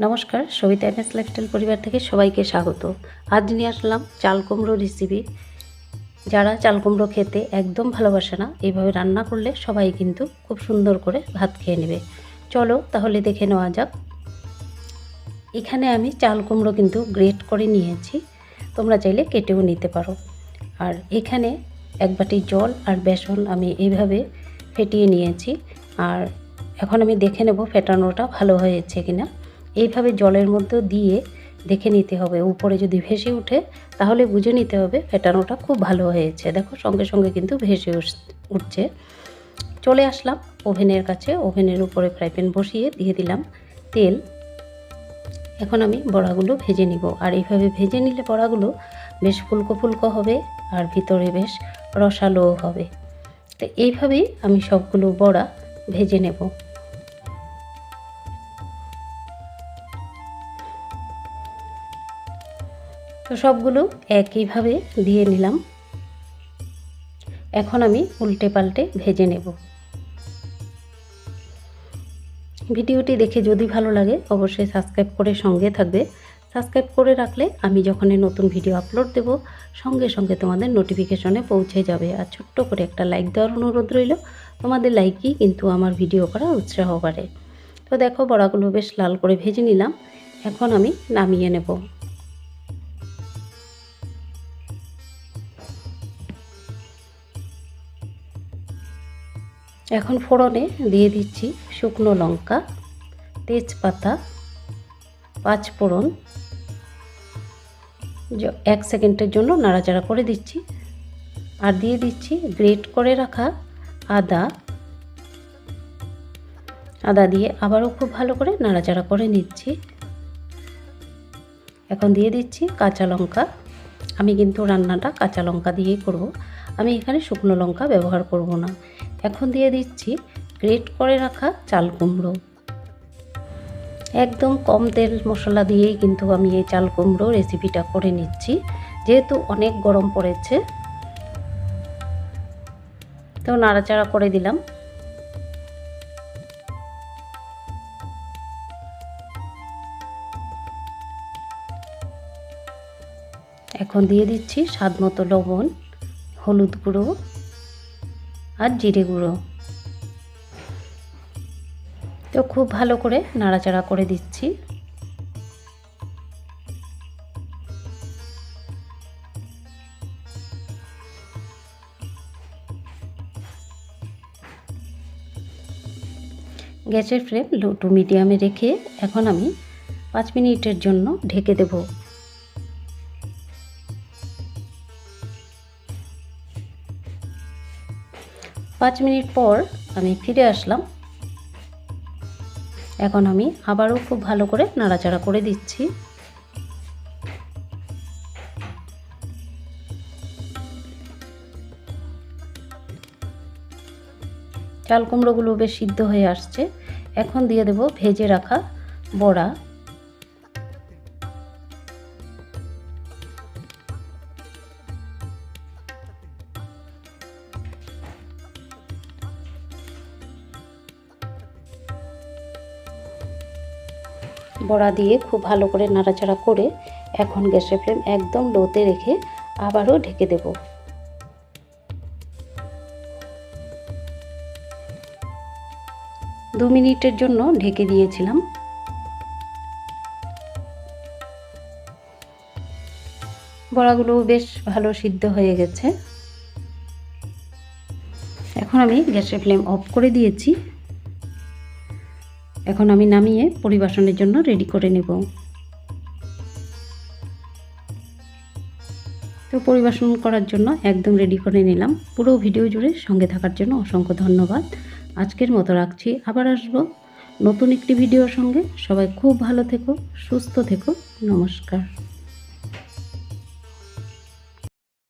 নমস্কার, Sabita MS lifestyle পরিবার থেকে সবাইকে স্বাগত। আজ নিয়ে আসলাম চাল কুমড়ো রেসিপি যারা চাল কুমড়ো খেতে একদম ভালোবাসে না, এইভাবে রান্না করলে সবাই কিন্তু খুব সুন্দর করে ভাত খেয়ে নেবে। চলো তাহলে দেখে নেওয়া যাক। এখানে আমি চাল কুমড়ো কিন্তু গ্রেট করে নিয়েছি, তোমরা চাইলে কেটেও নিতে পারো। আর এখানে এক বাটি জল আর বেসন আমি এইভাবে ফেটিয়ে নিয়েছি। আর এখন আমি দেখে নেব ফেটানোটা ভালো হয়েছে কিনা। এইভাবে জলের মধ্যে দিয়ে দেখে নিতে হবে। উপরে যদি ভেসে উঠে তাহলে বুঝে নিতে হবে ফেটানোটা খুব ভালো হয়েছে। দেখো, সঙ্গে সঙ্গে কিন্তু ভেসে উঠছে। চলে আসলাম ওভেনের কাছে। ওভেনের উপরে ফ্রাই প্যান বসিয়ে দিয়ে দিলাম তেল। এখন আমি বড়াগুলো ভেজে নিব। আর এইভাবে ভেজে নিলে বড়াগুলো বেশ ফুলকো ফুলকো হবে আর ভিতরে বেশ রসালো হবে। তো এইভাবেই আমি সবগুলো বড়া ভেজে নেব। তো সবগুলো একইভাবে দিয়ে নিলাম। এখন আমি উল্টে পাল্টে ভেজে নেব। ভিডিওটি দেখে যদি ভালো লাগে, অবশ্যই সাবস্ক্রাইব করে সঙ্গে থাকবে। সাবস্ক্রাইব করে রাখলে আমি যখনই নতুন ভিডিও আপলোড দেব, সঙ্গে সঙ্গে তোমাদের নোটিফিকেশনে পৌঁছে যাবে। আর ছোট্ট করে একটা লাইক দেওয়ার অনুরোধ রইল, তোমাদের লাইকই কিন্তু আমার ভিডিও করা উৎসাহ বাড়ে। তো দেখো, বড়াগুলো বেশ লাল করে ভেজে নিলাম। এখন আমি নামিয়ে নেব। এখন ফোড়নে দিয়ে দিচ্ছি শুকনো লঙ্কা, তেজপাতা পাঁচ ফোড়ন এক সেকেন্ডের জন্য নাড়াচাড়া করে দিচ্ছি। আর দিয়ে দিচ্ছি গ্রেট করে রাখা আদা। আদা দিয়ে আবারও খুব ভালো করে নাড়াচাড়া করে নিচ্ছি। এখন দিয়ে দিচ্ছি কাঁচা লঙ্কা। আমি কিন্তু রান্নাটা কাঁচা লঙ্কা দিয়েই করব। আমি এখানে শুকনো লঙ্কা ব্যবহার করব না। এখন দিয়ে দিচ্ছি গ্রেট করে রাখা চাল কুমড়ো। একদম কম তেল মশলা দিয়েই কিন্তু আমি এই চাল কুমড়ো রেসিপিটা করে নিচ্ছি। যেহেতু অনেক গরম পড়েছে, তো নাড়াচাড়া করে দিলাম। এখন দিয়ে দিচ্ছি স্বাদ মতো লবণ, হলুদ গুঁড়ো আর জিরে গুঁড়ো। তো খুব ভালো করে নাড়াচাড়া করে দিচ্ছি। গ্যাসের ফ্লেম লো টু মিডিয়ামে রেখে এখন আমি পাঁচ মিনিটের জন্য ঢেকে দেবো। পাঁচ মিনিট পর আমি ফিরে আসলাম। এখন আমি আবারও খুব ভালো করে নাড়াচাড়া করে দিচ্ছি। চাল কুমড়োগুলো বেশ সিদ্ধ হয়ে আসছে। এখন দিয়ে দেব ভেজে রাখা বড়া। বড়া দিয়ে খুব ভালো করে নাড়াচাড়া করে এখন গ্যাসের ফ্লেম একদম লোতে রেখে আবারও ঢেকে দেব। দু মিনিটের জন্য ঢেকে দিয়েছিলাম। বড়াগুলো বেশ ভালো সিদ্ধ হয়ে গেছে। এখন আমি গ্যাসের ফ্লেম অফ করে দিয়েছি। এখন আমি নামিয়ে পরিবেশনের জন্য রেডি করে নেব। তো পরিবেশন করার জন্য একদম রেডি করে নিলাম। পুরো ভিডিও জুড়ে সঙ্গে থাকার জন্য অসংখ্য ধন্যবাদ। আজকের মতো রাখছি। আবার আসব নতুন একটি ভিডিওর সঙ্গে। সবাই খুব ভালো থেকো, সুস্থ থেকো। নমস্কার।